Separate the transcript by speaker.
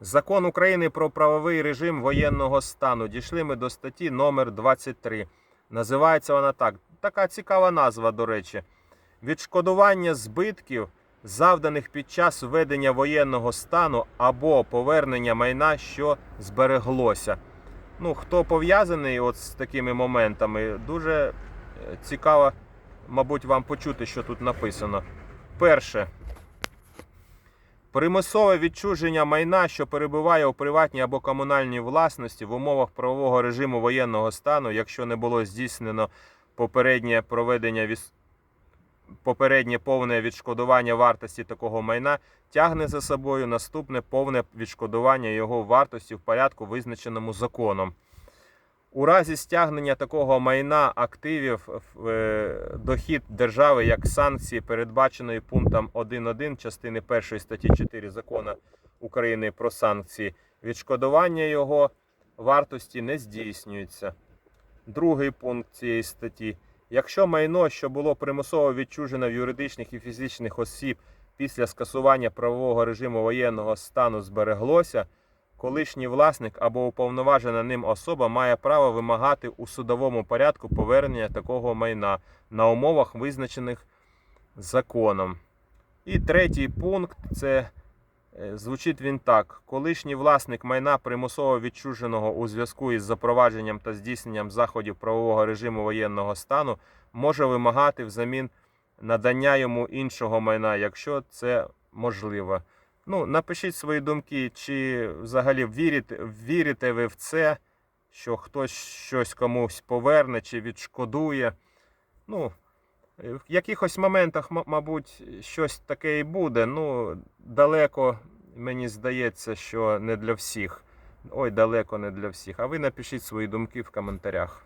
Speaker 1: Закон України про правовий режим воєнного стану. Дійшли ми до статті номер 23. Називається вона так. Така цікава назва, до речі. Відшкодування збитків, завданих під час введення воєнного стану або повернення майна, що збереглося. Ну, хто пов'язаний от з такими моментами, дуже е, цікаво, мабуть, вам почути, що тут написано. Перше. Примусове відчуження майна, що перебуває у приватній або комунальній власності в умовах правового режиму воєнного стану, якщо не було здійснено попереднє проведення віс... попереднє повне відшкодування вартості такого майна, тягне за собою наступне повне відшкодування його вартості в порядку, визначеному законом. У разі стягнення такого майна активів в е, дохід держави як санкції, передбаченої пунктом 1.1 частини 1 статті 4 закону України про санкції, відшкодування його вартості не здійснюється. Другий пункт цієї статті. Якщо майно, що було примусово відчужено в юридичних і фізичних осіб після скасування правового режиму воєнного стану збереглося, колишній власник або уповноважена ним особа має право вимагати у судовому порядку повернення такого майна на умовах, визначених законом. І третій пункт це е, звучить він так: колишній власник майна примусово відчуженого у зв'язку із запровадженням та здійсненням заходів правового режиму воєнного стану може вимагати взамін надання йому іншого майна, якщо це можливо. Ну, напишіть свої думки, чи взагалі вірите, вірите ви в це, що хтось щось комусь поверне чи відшкодує. Ну, в якихось моментах, мабуть, щось таке і буде. Ну, далеко, мені здається, що не для всіх. Ой, далеко не для всіх. А ви напишіть свої думки в коментарях.